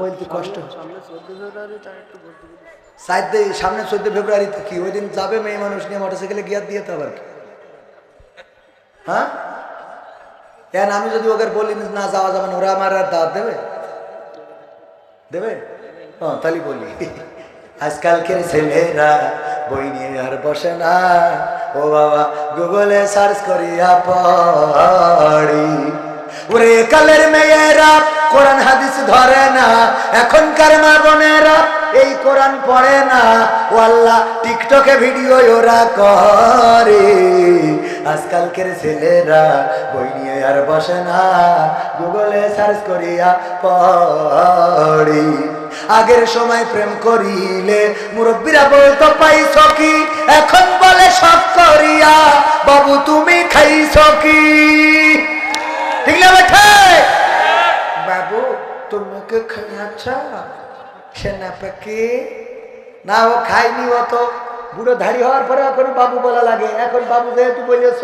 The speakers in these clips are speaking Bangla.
বলতে কষ্ট। সামনে চোদ্দ ফেব্রুয়ারি। সাইড সামনে চোদ্দ ফেব্রুয়ারিতে কি? ওই দিন যাবে মেয়ে মানুষ নিয়ে মোটরসাইকেলে গিয়ার দিয়ে তো আবার হ্যাঁ? কেন আমি যদি ওকে বলি না যাওয়া যাবে না ওরা আমার আর দাঁত দেবে? দেবে? হ্যাঁ তাহলে বলি। আজকালকের ছেলেরা বই নিয়ে আর বসে না। ও বাবা গুগলে সার্চ করিয়া পড়ি। ওরে কালের মেয়েরা, কোরআন হাদিস ধরে না, এখনকার মা বোনেরা, এই কোরআন পড়ে না। ও আল্লাহ, টিকটকে ভিডিও ওরা করে। আজকালকের ছেলেরা বই নিয়ে আর বসে না, গুগলে সার্চ করিয়া পড়ি। আগের সময় প্রেম করিলে মুরব্বীরা বলতো, পাইছ কি? এখন বলে সব করিয়া। বাবু, তুমি খাইছ কি? ঠিক না বাবু, তোমাকে খাইয়াছা সেনা পাখি না, ও খাইনি ও তো। বুড়ো ধাড়ি হওয়ার পরে এখন বাবু বলা লাগে। এখন বাবু যেহেতু বলেছ,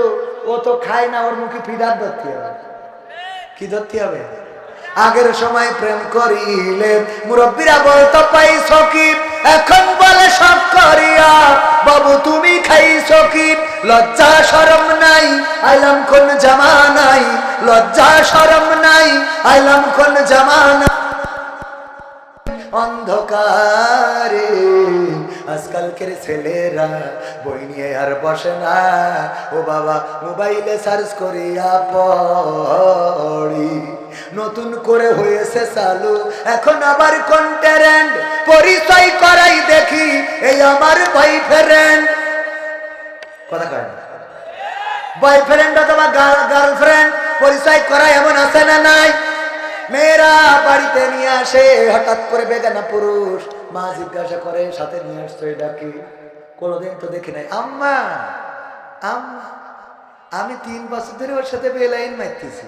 ও তো খায় না, ওর মুখে ফিদার ধরতে হবে। কি ধরতে হবে? আগের সময় প্রেম করিলে মুরব্বীরা বলতো, পাইছ কি? এখন বলে সব করিয়া। বাবু, তুমি খাইছ কি? লজ্জা, শরম নাই, আইলাম কোন জামানাই লজ্জা, শরম নাই, আইলাম কোন জামানা। অন্ধকারে আজকালকের ছেলেরা বই নিয়ে আর বসে না। ও বাবা, মোবাইলে সার্চ করিয়া পড়ি। নতুন করে হয়েছে চালু, এখন আবার কন্টেন্ট পরিচয় করাই দেখি, এই আমার বয়ফ্রেন্ড কথা কয় বয়ফ্রেন্ড অথবা গার্লফ্রেন্ড পরিচয় করা এমন আছে না নাই? মেয়েরা বাড়িতে নিয়ে আসে, হঠাৎ করে বেগানা পুরুষ। মা জিজ্ঞাসা করে, সাথে নিয়ে আসছো এটা কি? কোনোদিন তো দেখি নাই। আম্মা আম্মা আমি তিন বছর ধরে ওর সাথে বে লাইন মারতেছি।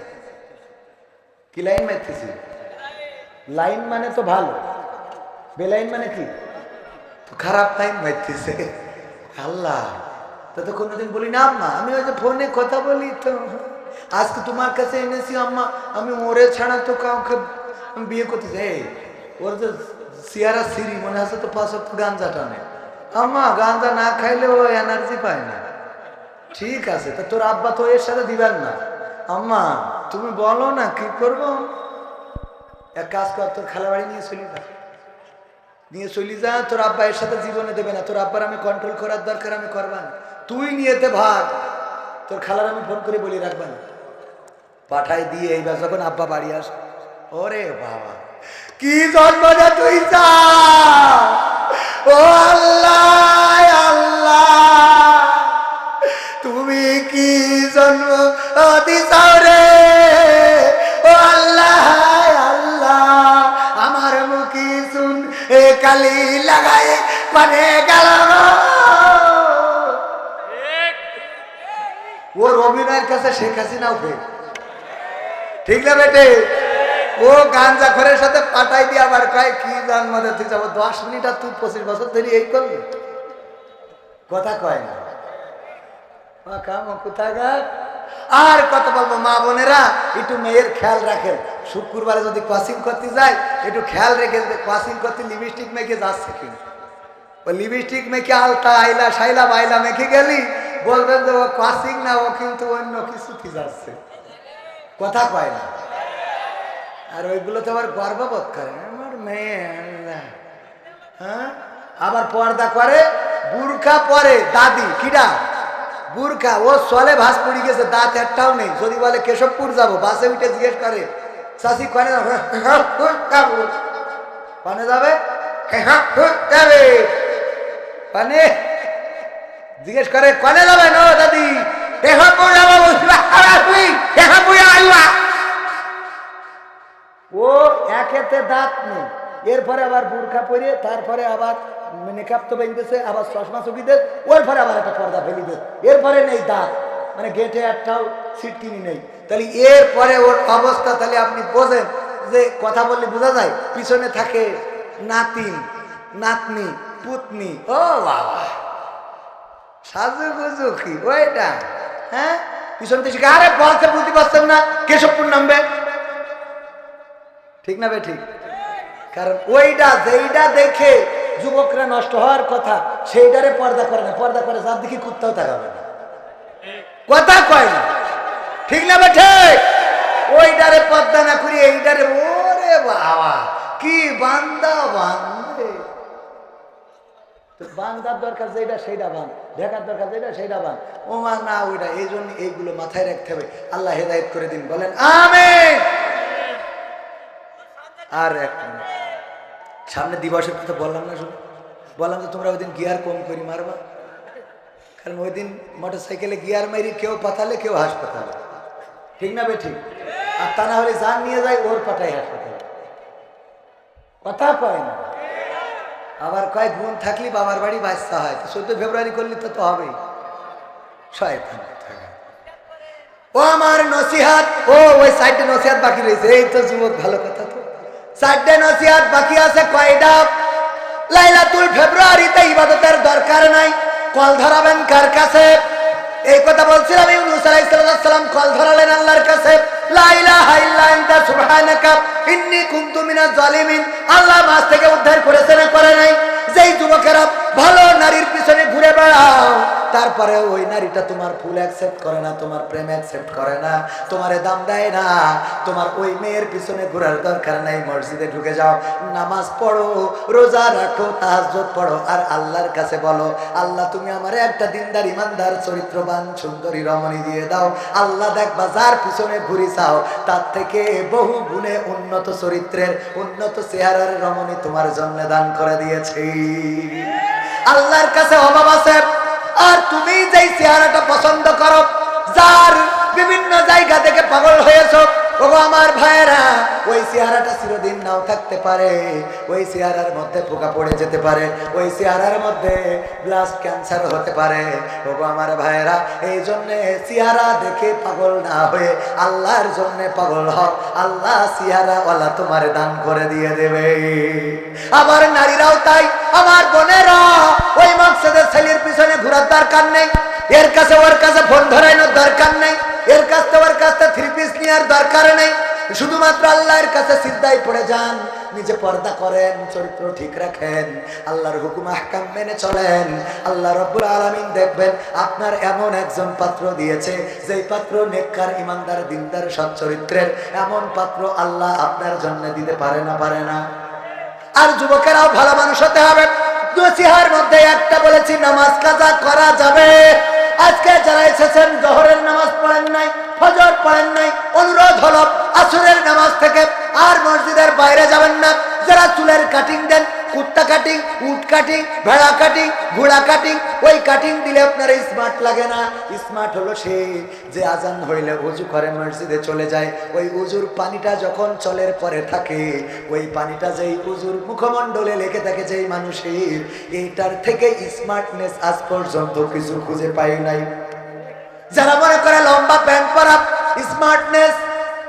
কি লাইন মারতেছি? লাইন মানে তো ভালো। বেলাইন মানে কি? খারাপ লাইন মারতেছে। আল্লাহ তা কোনোদিন বলি না, আম্মা? আমি ওই যে ফোনে কথা বলি তো। আজকে তোমার কাছে এনেছি, আম্মা, আমি ওরে ছাড়া তো কাউকে বিয়ে করতে চাই। ওর যে সিয়ারা সিরি মনে আছে তো পাঁচ তো গাঞ্জা টানে। আম্মা গাঞ্জা না খাইলে ও এনার্জি পায় না। ঠিক আছে, তা তোর আব্বা তো এর সাথে দিবেন না। আম্মা, তুমি বলো না, কি করব? এক কাজ কর, তোর খালা বাড়ি নিয়ে চলি যা। নিয়ে চলি যা, তোর আব্বা এর সাথে জীবনে দেবে না। তোর আব্বার আমি কন্ট্রোল করার দরকার, আমি করবা না। তুই নিয়েতে ভাগ। তোর খালার আমি ফোন করে বলি, রাখবা না। পাঠাই দিয়ে এইবার যখন আব্বা বাড়ি আস, ওরে বাবা, কি জন্মদা তুই ও আল্লাহ আল্লাহ, তুমি কি জন্ম দিছাও রে? ও আল্লাহ আল্লাহ, আমার মুখি শুন, এ কালি লাগায় মানে গেল কাছে শেখ হাসিনাও ফেল ঠিক না বেটে? ও গাঞ্জা ঘরের সাথে পাঠাই দিয়ে আবার কয়, কি জন্মদে তুই যাব দশ মিনিট আর তুই পঁচিশ বছর ধরে এই করবি কথা কয় না। আর কত বলব, মা বোনেরা, একটু মেয়ের খেয়াল রাখেন। শুক্রবারে যদি ক্রসিং করতে যায়, একটু খেয়াল রেখে ক্রসিং করতে লিপস্টিক মেখে যাচ্ছে কি? ও লিপস্টিক মেখে আলতা, আইলা, সাইলা, বাইলা মেখে গেলি বলবেন যে ও ক্রসিং না, ও কিন্তু অন্য কিছুতে যাচ্ছে কথা কয় না। আর ওইগুলো তো আবার গর্ববোধ করে। আমার মেয়ে হ্যাঁ? আবার পর্দা করে, বুরখা পরে দাদি, কিডা? বুরখা, ও চলে, ভাস পড়ে গেছে, দাঁত একটাও নেই। যদি বলে কেশবপুর যাব, বাসে উঠে জিজ্ঞেস করে চাষি কনে কনে যাবে? যাবে? জিজ্ঞেস করে কলে যাবে নো দাদি? ও একেতে দাঁত নেই। এরপরে আবার বুরখা পরে তারপরে আবার মেকআপ তো বেঁধেছে, আবার চশমা চুকি দে ওর পরে আবার একটা পর্দা ফেলি দে এরপরে নেই দাঁত। মানে গেটে একটাও সিট কিনি নেই। তাহলে এরপরে ওর অবস্থা তাহলে আপনি বোঝেন যে কথা বললে বোঝা যায়, পিছনে থাকে নাতিন, নাতনি, পুতনি। ও বাবা। সাজু গুজু কি ওইটা হ্যাঁ? পিছন থেকে আরে বলতে বুঝতে পারছেন না। কেশবপুর নামবে। ঠিক না বে, ঠিক? কারণ ওইটা, যেইটা দেখে যুবকরা নষ্ট হওয়ার কথা, সেইটারে পর্দা করে না। পর্দা করে, যার দিকে কুত্তাও তাকাবে না। কথা কয় না। ঠিক না বেঠে ওইটারে পর্দা না করি এইটারে ওরে বাবা, কি বান্দা বান্দে। বান্দার দরকার যেটা সেইটা বান। দেখার দরকার যেটা সেইটা বান। ও মা না ওইটা এই জন্য এইগুলো মাথায় রাখতে হবে। আল্লাহ হেদায়ত করে দিন। বলেন, আমেন। আর এক সামনে দিবসের কথা বললাম না শুনে বললাম যে তোমরা ওই দিন গিয়ার কম করি মারবা। কারণ ওই দিন মোটর সাইকেলে গিয়ার মারি কেউ পাতালে, কেউ হাসপাতালে। ঠিক না বে ঠিক? আর তা না হলে যান নিয়ে যায়, ওর পাঠাই হাসপাতালে। কথা কয় না। আবার কয়েক বোন থাকলে বাবার বাড়ি বাঁচতে হয়। চোদ্দ ফেব্রুয়ারি করলে তো তো হবেই। ও আমার নসিহাত, ও, ওই সাইডে নসিহাত বাকি রয়েছে। এই তো যুবক, ভালো কথা তো। সাইডে নসিহাত বাকি আছে কয়টা? লাইলাতুল ফেব্রুয়ারিতে ইবাদতের দরকার নাই। কল ধরাবেন কার কাছে? এই কথা বলছিলাম, ইউনুস আলাইহিসসালাম কল ধরালেন আল্লাহর কাছে। লা ইলাহা ইল্লা আনতা, সুবহানাকা, ইন্নী কুনতু মিনাজ জালিমিন। আল্লাহ মাছ থেকে উদ্ধার করেছে না করে নাই? যেই যুবকেরা ভালো নারীর পিছনে তারপরে ওই নারীটা তোমার ফুল অ্যাকসেপ্ট করে না, তোমার প্রেম অ্যাকসেপ্ট করে না, তোমারে দাম দেয় না। তোমার ওই মেয়ের পিছনে ঘোরার দরকার নাই, মসজিদে ঢুকে যাও। নামাজ পড়ো, রোজা রাখো, তাহাজ্জুদ পড়ো, আর আল্লাহর কাছে বলো, আল্লাহ, তুমি আমারে একটা দিনদার ইমানদার, চরিত্রবান, সুন্দরী রমণী দিয়ে দাও। আল্লাহ দেখবা যার পিছনে ঘুরি চাও, তার থেকে বহু গুণে উন্নত চরিত্রের, উন্নত চেহারার রমণী তোমার জন্য দান করে দিয়েছি। আল্লাহর কাছে অভাব আছে। আর তুমি যেই চেহারাটা পছন্দ করো, যার বিভিন্ন জায়গা থেকে পাগল হয়েছ, ওগো আমার ভাইয়েরা ওই চেহারাটা চিরদিন নাও থাকতে পারে। ওই চেহারার মধ্যে পোকা পড়ে যেতে পারে। ওই চেহারার মধ্যে ব্লাস্ট ক্যান্সার হতে পারে। ওগো আমার ভাইয়েরা, এই জন্যে চেহারা দেখে পাগল না হয়ে আল্লাহর জন্যে পাগল হও। আল্লাহ চেহারা তোমার দান করে দিয়ে দেবে। আবার নারীরাও তাই, আমার বোনেরা। ওই মকসদের ছেলের পিছনে ঘোরার দরকার নেই। এর কাছে ওর কাছে ফোন ধরানোর দরকার নেই। এর কাছ থেকে ওর কাছ থেকে থ্রি পিস নেওয়ার দরকার নেই। শুধুমাত্র আল্লাহর কাছে সিদ্ধাই পড়ে যান, নিজে পর্দা করেন, চরিত্র ঠিক রাখেন, আল্লাহর হুকুম, আহকাম মেনে চলেন, আল্লাহ রব্বুল আলামিন দেখবেন আপনার এমন একজন পাত্র দিয়েছে, যেই পাত্র নেককার, ইমানদার, দিনদার, সৎ চরিত্রের, এমন পাত্র আল্লাহ আপনার জন্য দিতে পারে না পারে না। আর যুবকেরাও ভালো মানুষ হতে হবে। নসিহার মধ্যে একটা বলেছি, নামাজ কাজা করা যাবে। আজকে যারা এসেছেন, জহরের নামাজ পড়েন নাই, ফজর পড়েন নাই, অনুরোধ হল আসুরের নামাজ থেকে আর মসজিদের বাইরে যাবেন না। যারা চুলের কাটিং দেন কুত্তা কাটিং উট কাটিং ভেড়া কাটিং ঘোড়া কাটিং ওই কাটিং দিলে আপনার স্মার্ট লাগে না। স্মার্ট হলো সে যে আজান হইলে উজু করে মসজিদে চলে যায়। ওই উজুর পানিটা যখন চলের পরে থাকে, ওই পানিটা যেই উজুর মুখমণ্ডলে লেগে থাকে যেই মানুষের, এইটার থেকে স্মার্টনেস আজ পর্যন্ত কিছু খুঁজে পাই নাই। যারা মনে করে লম্বা প্যান্ট পরা স্মার্টনেস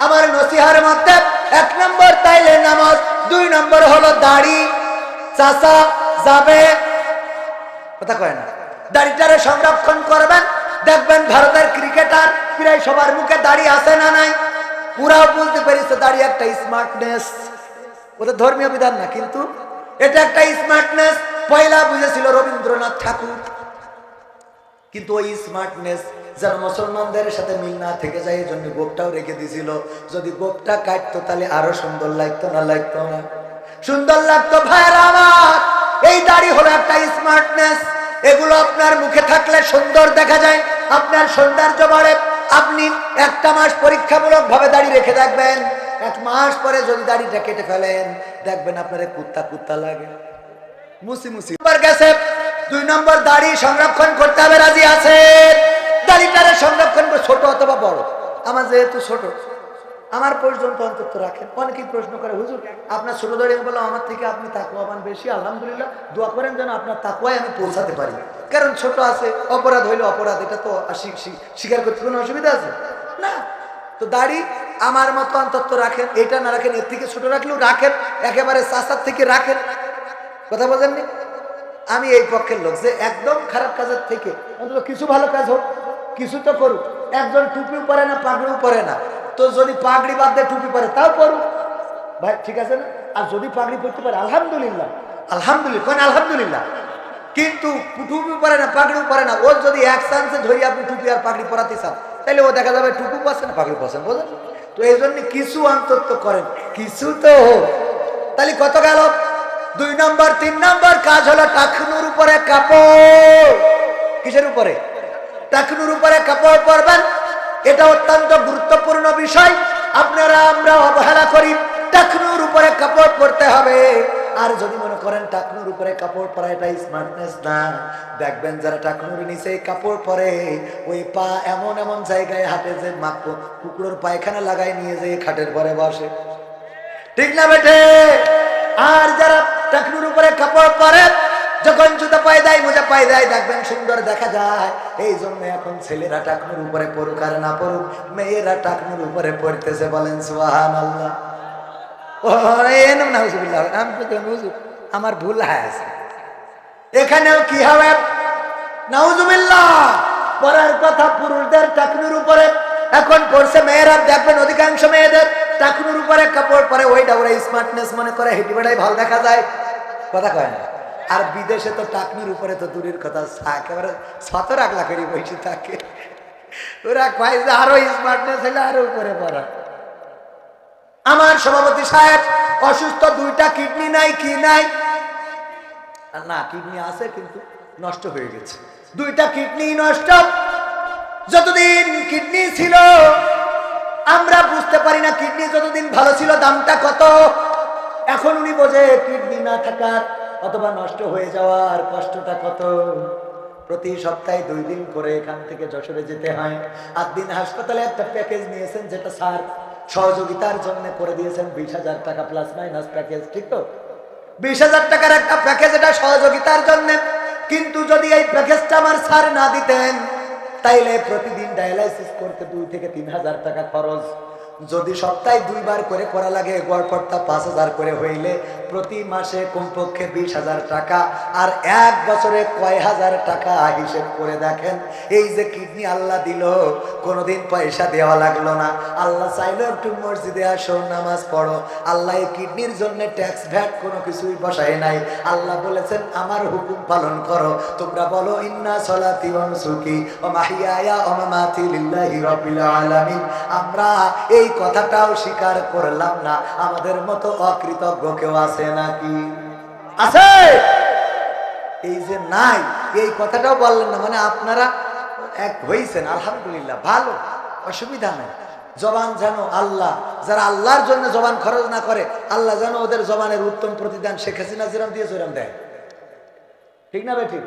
আমার নসিহার মধ্যে, এক নম্বর তাইলে নামাজ, দুই নম্বর হলো দাড়ি চাষা যাবে? কথা কয় না। দাড়িটারে সংরক্ষণ করবেন, দেখবেন ভারতের ক্রিকেটার প্রায় সবার মুখে দাড়ি আছে না নাই। পুরাও বলতে পারিস দাড়ি একটা স্মার্টনেস ওটা ধর্মীয় বিধান না, কিন্তু এটা একটা স্মার্টনেস পয়লা বুঝেছিল রবীন্দ্রনাথ ঠাকুর। কিন্তু ওই স্মার্টনেস যেন মুসলমানদের সাথে মিল না থেকে যায় এই জন্য গোপটাও রেখে দিছিল যদি গোপটা কাটতো, তাহলে আরও সুন্দর লাগতো, না লাগতো না? সুন্দর লাগতো ভাইরা আমার এই দাড়ি হলো একটা স্মার্টনেস এগুলো আপনার মুখে থাকলে সুন্দর দেখা যায়। আপনার সৌন্দর্য বাড়ে। আপনি একটা মাস পরীক্ষামূলক ভাবে দাড়ি রেখে দেখবেন। এক মাস পরে যদি দাড়িটা কেটে ফেলেন, দেখবেন আপনার কুত্তা কুত্তা লাগে। মুসি মুসি। গেছে দুই নম্বর দাড়ি সংরক্ষণ করতে হবে। রাজি আছে দাড়িটারে সংরক্ষণ ছোট অথবা বড়? আমার যেহেতু ছোট আমার পর্যন্ত অন্তত রাখেন। অনেকেই প্রশ্ন করে, হুজুর, আপনার ছোট দাড়ি আমি বললাম, আমার থেকে আপনি তাকুয়াবান বেশি, আলহামদুলিল্লাহ। দোয়া করেন যেন আপনার তাকুয়ায় আমি পৌঁছাতে পারি। কারণ ছোট আছে, অপরাধ হইলে অপরাধ, এটা তো স্বীকার করতে কোনো অসুবিধা আছে? না। তো দাড়ি আমার মতো অন্তত রাখেন, এটা না রাখেন, এর থেকে ছোট রাখলেও রাখেন, একেবারে চাষার থেকে রাখেন। কথা বোঝেননি আমি এই পক্ষের লোক যে একদম খারাপ কাজের থেকে, অন্তত কিছু ভালো কাজ হোক, কিছু তো করুক, একজন টুপিও পরে না, পাগড়িও পরে না তো যদি পাগড়ি বাদ দিয়ে টুপি পরে, তাও করুক ভাই, ঠিক আছে না? আর যদি পাগড়ি পরতে পারে, আলহামদুলিল্লাহ। আলহামদুলিল্লাহ কোন আলহামদুলিল্লাহ। কিন্তু টুপি পরে না পাগড়ি পরে না, ওর যদি এক চান্সে ধরি আপনি টুপি আর পাগড়ি পরাতে চান তাহলে ও দেখা যাবে টুপি পাচ্ছে না, পাগড়ি পাচ্ছেন বোঝেন তো এই জন্য কিছু অন্তত করেন, কিছু তো হোক। তাহলে কত গেল? দুই নম্বর, তিন নম্বর কাজ হলো টাকনুর উপরে কাপড়। কিসের উপরে? টাকনুর উপরে কাপড় পরবেন। এটা অত্যন্ত গুরুত্বপূর্ণ বিষয়। আপনারা আমরা অবহেলা করি। টাকনুর উপরে কাপড় পরতে হবে। আর যদি মনে করেন টাকনুর উপরে কাপড় পরা এটা স্মার্টনেস না, দেখবেন যারা টাকনুর নিচে কাপড় পরে, ওই পা এমন এমন জায়গায় হাতে যে মাপ কুকুরের পায়খানা লাগাই নিয়ে যে খাটের পরে বসে। ঠিক না বেটে আর যারা টাকনুর উপরে কাপড় পরে যখন জুতা পায়ে দেয়, মোজা পায়ে দেয়, দেখবেন সুন্দর দেখা যায়। এই জন্য এখন ছেলেরা টাকনুর উপরে পড়ুক আর না পড়ুক, মেয়েরা টাকনুর উপরে পড়তেছে বলেন সুহান আল্লাহ আমার ভুল এখানেও কি হবে? কথা টাকনুর উপরে, এখন মেয়েরা, দেখবেন অধিকাংশ মেয়েদের টাকনুর উপরে কাপড় পরে, ওইটা ওরা স্মার্টনেস মনে করে, হেঁটে বেড়াই ভালো দেখা যায়। কথা কয় না। আর বিদেশে তো টাকনির উপরে তো দূরের কথা একেবারে শত রাখ লাখেরই বসে থাকে। ওরা কয় যে আরও স্মার্টনেস হলে আরও উপরে পড়া। আমার সভাপতি সাহেব, অসুস্থ দুইটা কিডনি নাই কি নাই? না, কিডনি আছে কিন্তু নষ্ট হয়ে গেছে। দুইটা কিডনি নষ্ট। যতদিন কিডনি ছিল, আমরা বুঝতে পারি না কিডনি যতদিন ভালো ছিল, দামটা কত। এখন উনি বোঝে কিডনি না থাকার অথবা নষ্ট হয়ে যাওয়ার কষ্টটা কত? প্রতি সপ্তাহে দুই দিন করে এখান থেকে যশোরে যেতে হয়। আর দিন হাসপাতালে একটা প্যাকেজ নিয়েছেন যেটা স্যার সহযোগিতার জন্য করে দিয়েছেন, বিশ হাজার টাকা প্লাস মাইনাস প্যাকেজ, ঠিক তো? বিশ হাজার টাকার একটা প্যাকেজ, এটা সহযোগিতার জন্য। কিন্তু যদি এই প্যাকেজটা আমার স্যার না দিতেন, তাইলে প্রতিদিন ডায়ালাইসিস করতে দুই থেকে তিন হাজার টাকা খরচ। যদি সপ্তাহে দুইবার করে করা লাগে গড়পড়তা পাঁচ হাজার করে হইলে প্রতি মাসে কমপক্ষে বিশ হাজার টাকা। আর এক বছরে কয় হাজার টাকা হিসেব করে দেখেন। এই যে কিডনি আল্লাহ দিল, কোনোদিন পয়সা দেওয়া লাগল না। আল্লাহ চাইলো একটু মসজিদে আসো, নামাজ পড়ো। আল্লাহ এই কিডনির জন্য ট্যাক্স ভ্যাট কোনো কিছুই বসায় নাই। আল্লাহ বলেছেন, আমার হুকুম পালন করো। তোমরা বলো, ইন্না সলাতি সুখী ও মাহিয়া ও লিল্লাহি রাব্বিল আলামিন। আমরা এই কথাটাও স্বীকার করলাম না। আমাদের মতো অকৃতজ্ঞ কেউ আছে নাকি? আছে! এই যে নাই, এই কথাটাও বললেন না মানে আপনারা এক হয়েছেন আলহামদুলিল্লাহ, ভালো, অসুবিধা নেই। জবান যেন আল্লাহ, যারা আল্লাহর জন্য জবান খরচ না করে, আল্লাহ যেন ওদের জবানের উত্তম প্রতিদান শেখ হাসিনা যেরম দিয়ে সেরম দেয়। ঠিক না বেঠিক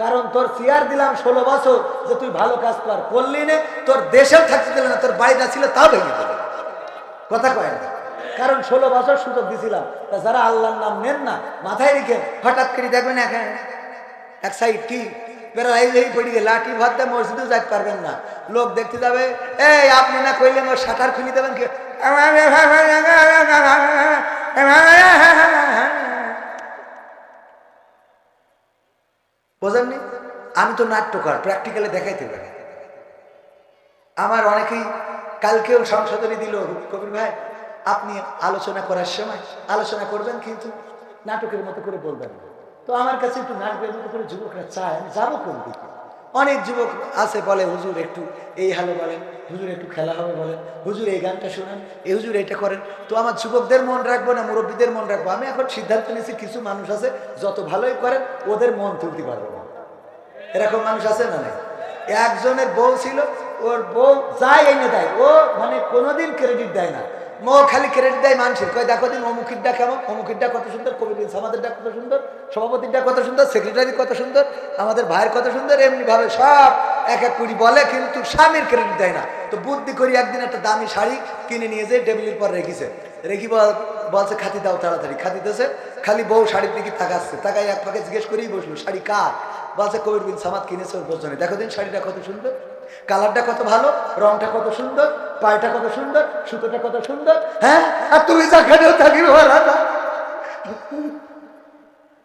কারণ তোর চেয়ার দিলাম ষোলো বছর, যে তুই ভালো কাজ কর করলি নে, তোর দেশেও থাকতে দিলে না, তোর বাড়িটা ছিল তাও ভেঙে দিল। কথা কয় না? কারণ ষোলো বছর সুযোগ দিছিলাম। তা যারা আল্লাহর নাম নেন না, মাথায় রেখে হঠাৎ করে দেখবেন এখানে এক সাইড কি? বেরো এই এই লাঠি ভাত মসজিদেও যাইতে পারবেন না। লোক দেখতে যাবে, এই, আপনি না কইলেন ওর শাটার খুলি দেবেন কি? বোঝেননি? আমি তো নাট্যকার প্র্যাকটিক্যালে দেখাইতে পারি। আমার অনেকেই কালকেও সংশোধনী দিল, কবির ভাই, আপনি আলোচনা করার সময় আলোচনা করবেন কিন্তু নাটকের মতো করে বলবেন। তো আমার কাছে একটু নাটকের মতো করে যুবকরা চায়, আমি যাব কোন দিকে? অনেক যুবক আছে বলে, হুজুর একটু এই হালো বলেন, হুজুর একটু খেলা হবে বলেন, হুজুর এই গানটা শোনেন, এই হুজুর এটা করেন। তো আমার যুবকদের মন রাখব না, মুরব্বীদের মন রাখব? আমি এখন সিদ্ধান্ত নিয়েছি, কিছু মানুষ আছে, যত ভালোই করেন, ওদের মন তুলতে পারব এরকম মানুষ আছে না নাই? একজনের বউ ছিল, ওর বউ যাই এনে দেয়, ও মানে কোনোদিন ক্রেডিট দেয় না। মো খালি ক্রেডিট দেয় মানুষের। কয়, দেখো দিন অমুখিরটা কেমন? অমুখিরটা কত সুন্দর কবি বিন আমাদেরটা কত সুন্দর সভাপতিটা কত সুন্দর সেক্রেটারি কত সুন্দর, আমাদের ভাইয়ের কত সুন্দর এমনি ভাবে সব এক এক কুড়ি বলে, কিন্তু স্বামীর ক্রেডিট দেয় না। তো বুদ্ধি করি একদিন একটা দামি শাড়ি কিনে নিয়ে যেয়ে টেবিলের পর রেখেছে। রেখি বল- বলছে, খাতি দাও তাড়াতাড়ি। খাতি দিতেছে, খালি বউ শাড়ির দিকে তাকাচ্ছে। তাকাই এক ফাঁকে জিজ্ঞেস করেই বসল, শাড়ি কার? বলছে, কবির বিন সামাদ কিনেছে ওর বোঝনে দেখো দিন শাড়িটা কত সুন্দর, কালারটা কত ভালো, রংটা কত সুন্দর, পায়টা কত সুন্দর, সুতোটা কত সুন্দর হ্যাঁ? আর তুমি যেখানেও থাকি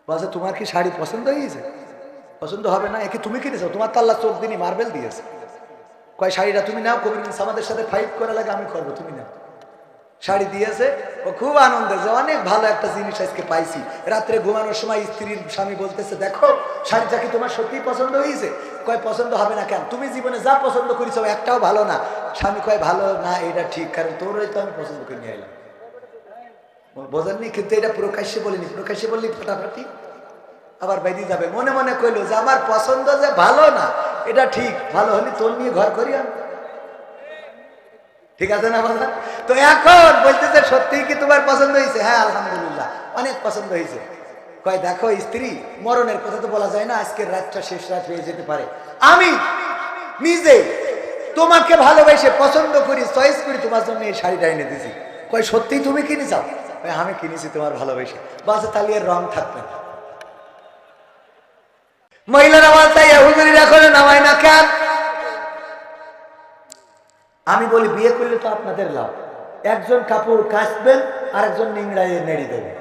বলছে, তোমার কি শাড়ি পছন্দ হয়েছে? পছন্দ হবে না, একে তুমি কিনেছো, তোমার তো আল্লাহ চোখ দিনই মার্বেল দিয়েছে। কয়, শাড়িটা তুমি নাও, কবির বিন সামাদের সাথে ফাইট করা লাগে, আমি করব, তুমি নাও। শাড়ি দিয়েছে। ও খুব আনন্দে যে অনেক ভালো একটা জিনিস আজকে পাইছি। রাত্রে ঘুমানোর সময় স্ত্রীর স্বামী বলতেছে, দেখো, শাড়িটা কি তোমার সত্যিই পছন্দ হয়েছে কয়, পছন্দ হবে না কেন? তুমি জীবনে যা পছন্দ করেছ একটাও ভালো না। স্বামী কয়, ভালো না, এটা ঠিক, কারণ তোরই তো আমি পছন্দ করে নিয়ে এলাম বোঝেননি, কিন্তু এটা প্রকাশ্যে বলিনি। প্রকাশ্যে বললি, ফাটাফাটি। আবার বেরিয়ে যাবে। মনে মনে কইলো যে, আমার পছন্দ যে ভালো না, এটা ঠিক। ভালো হলে তোর নিয়ে ঘর করি আমি। ঠিক আছে না বাবা? তো এখন বলতেছে সত্যি কি তোমার পছন্দ হয়েছে? হ্যাঁ আলহামদুলিল্লাহ। অনেক পছন্দ হয়েছে। কয়, দেখো, স্ত্রী, মরণের কথা তো বলা যায় না, আজকের রাতটা শেষ রাত হয়ে যেতে পারে। আমি নিজে তোমাকে ভালোবেসে পছন্দ করি চয়েস করি, তোমার জন্য এই শাড়িটা এনে দিছি। কয় সত্যি তুমি কিনে চাও আমি কিনেছি তোমার ভালোবেসে। বাসে তাহলে এর রং থাকবে না। মহিলারা বলতে হুজুরিরা করে নামায় না কেন? আমি বলি, বিয়ে করলে তো আপনাদের লাভ। একজন কাপড় কাচবেন আর একজন নিংড়াইয়ে নেড়ি দেবে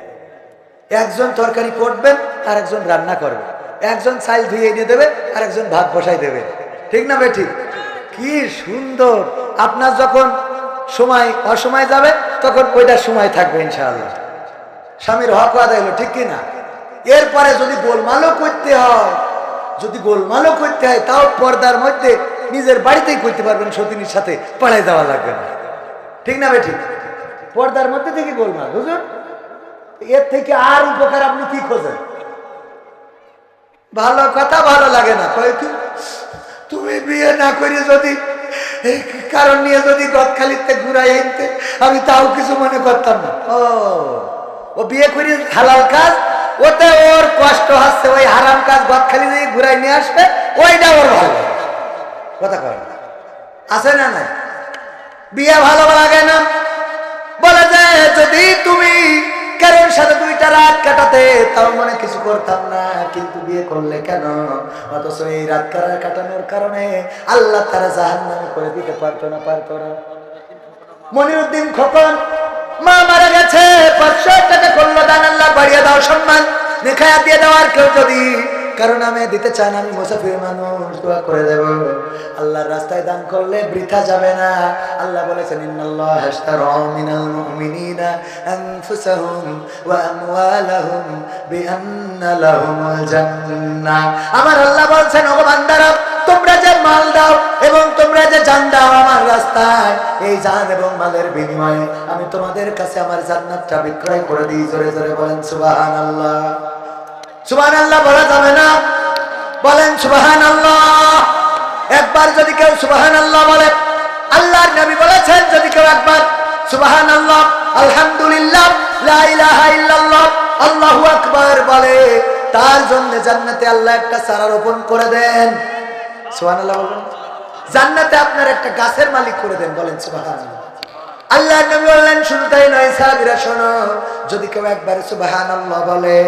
একজন তরকারি করবেন আর একজন রান্না করবে একজন চাল ধুয়ে এনে দেবে আর একজন ভাত বসাই দেবে ঠিক না বে ঠিক? কি সুন্দর। আপনার যখন সময় অসময় যাবে, তখন ওইটার সময় থাকবে ইনশাআল্লাহ। স্বামীর হক আদায় হলো, ঠিক কিনা এরপরে যদি গোলমালও করতে হয়, যদি গোলমালও করতে হয়, তাও পর্দার মধ্যে নিজের বাড়িতেই করতে পারবেন, সতীনীর সাথে পাড়ায় দেওয়া লাগবে না। ঠিক না বেঠিক পর্দার মধ্যে থেকে গোলমাল বুঝুন এর থেকে আর উপকার আপনি কি খোঁজেন? ভালো কথা ভালো লাগে না। কয় কি? তুমি বিয়ে না করে যদি কারণ নিয়ে যদি গদখালিতে ঘুরাই আনতে, আমি তাও কিছু মনে করতাম না। ও ও বিয়ে করে হালাল কাজ, ওতে ওর কষ্ট হচ্ছে, ওই হারাম কাজ গদখালি দিয়ে ঘুরাই নিয়ে আসবে, ওইটা ওর ভালো। কথা কয়। আছে না নাই? বিয়ে ভালো লাগে না? বলে যে, যদি তুমি কারণ সাথে দুইটা রাত কাটাতে, তাও মনে কিছু করতাম না, কিন্তু বিয়ে করলে কেন? অথচ এই রাত কাটানোর কারণে আল্লাহ তারা জাহান নামে করে দিতে পারতো না পারতো না। মনিরুদ্দিন খোকন, মা মারা গেছে, পাঁচশো টাকা করল, দান আল্লাহ বাড়িয়ে দাও, সম্মান। নেখায়া দিয়ে দেওয়ার কেউ যদি কারণ আমি দিতে চান আমি মুসাফির মানুষ, দোয়া করে দেব। আল্লাহর রাস্তায় দান করলে বৃথা যাবে না। আল্লাহ বলেছেন, ইন্নাল্লাহ হাশতারা মিনাল মুমিনিনা আনফুসাহুম ওয়া আমওয়ালাহুম বিআন্না লাহুমুল জান্নাহ। আমার আল্লাহ বলছেন, ওগো বান্দারা, তোমরা যে মাল দাও এবং তোমরা যে জান দাও আমার রাস্তায়, এই জান এবং মালের বিনিময়ে আমি তোমাদের কাছে আমার জান্নাতটা বিক্রয় করে দিই। জোরে জোরে বলেন, সুবহানাল্লাহ। সুবহান আল্লাহ বলা যাবে না। বলেন সুবহান আল্লাহ একবার যদি কেউ সুবহান আল্লাহ বলে, আল্লাহর নবী বলেছেন যদি কেউ একবার সুবহান আল্লাহ আলহামদুলিল্লাহ আল্লাহু আকবার বলে, তার জন্য জান্নাতে আল্লাহ একটা চারা রোপণ করে দেন। সুবহান আল্লাহ জান্নাতে আপনার একটা গাছের মালিক করে দেন, বলেন সুবহান আল্লাহ নবী বললেন, শুধু তাই নয় সাহাবীরা, শোনো, যদি কেউ একবার সুবহানাল্লাহ বলে,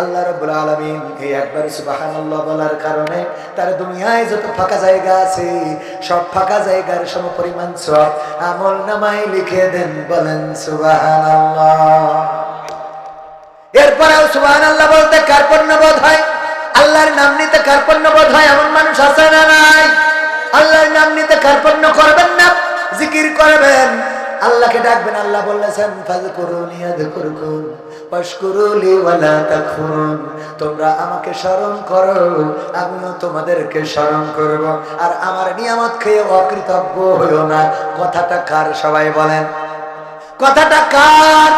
আল্লাহ রাব্বুল আলামিন এই একবার সুবহানাল্লাহ বলার কারণে তার দুনিয়ায় যত ফাঁকা জায়গা আছে, সব ফাঁকা জায়গার সম পরিমাণ সব আমল নামায় লিখে দেন, বলেন সুবহানাল্লাহ। এরপরেও সুবহানাল্লাহ বলতে কার্পণ্য বোধ হয়? আল্লাহর নাম নিতে কার্পণ্য বোধ হয়? এমন মানুষ আছে না নাই? আল্লাহর নাম নিতে কার্পণ্য করবেন না? জিকির করবেন আল্লাহকে ডাকবেন, আল্লাহ ওয়াশকুরুলি তোমরা আমাকে স্মরণ করো, আমিও তোমাদেরকে স্মরণ করব। আর আমার নিয়ামত খেয়ে অকৃতজ্ঞ হইও না। কথাটা কার, সবাই বলেন? কথাটা কার?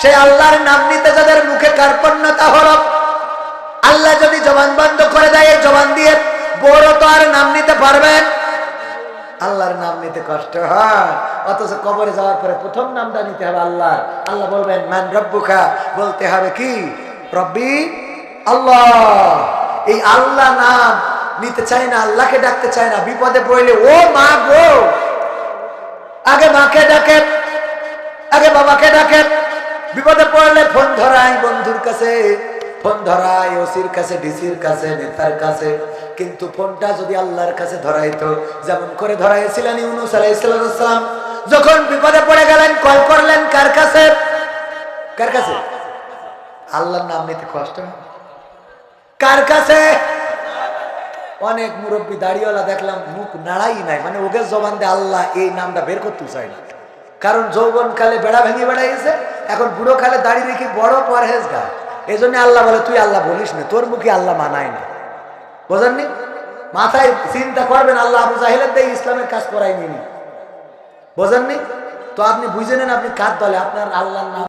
সেই আল্লাহর নাম নিতে যাদের মুখে কার্পণ্যতা হলো আল্লাহ যদি জবান বন্ধ করে দেয় জবান দিয়ে বড় তো আর নাম নিতে পারবেন? আল্লাহর নাম নিতে কষ্ট হয়। অথচ কবরে যাওয়ার পরে প্রথম নামটা নিতে হবে আল্লাহ আল্লাহ বলবেন, মান রব্বুকা? বলতে হবে কি? রব্বি, আল্লাহ। এই আল্লাহ নাম নিতে চাই না, আল্লাহকে ডাকতে চায় না, বিপদে পড়লে, ও মা গো! আগে মাকে ডাকে, আগে বাবাকে ডাকে। বিপদে পড়লে ফোন ধরাই বন্ধুর কাছে। ফোন ধরাই ওসির কাছে, ডিসির কাছে, নেতার কাছে। কিন্তু ফোনটা যদি আল্লাহর কাছে ধরাইতো, যেমন করে ধরাইছিলেন ইউনুস আলাইসালাম যখন বিপদে পড়ে গেলেন, কল করলেন, কার কাছে? কার কাছে? আল্লাহর নাম নিতে কষ্ট কার কাছে? অনেক মুরব্বী দাড়িওয়ালা দেখলাম, মুখ নাড়াই নাই। মানে ওকে জবান দিয়ে আল্লাহ এই নামটা বের করতে চাই না। কারণ যৌবন কালে বেড়া ভেঙে বেড়াইছে, এখন বুড়ো কালে দাড়ি রেখে বড় পরহেজ গা এই জন্য আল্লাহ বলে, তুই আল্লাহ বলিস না, তোর মুখে আল্লাহ মানায় না। বোঝাননি? মাথায় চিন্তা করবেন, আল্লাহ আবু জাহিলের দিয়ে ইসলামের কাজ করাই নিনি বোঝাননি? তো আপনি বুঝে নেন আপনি কার দলে, আপনার আল্লাহ নাম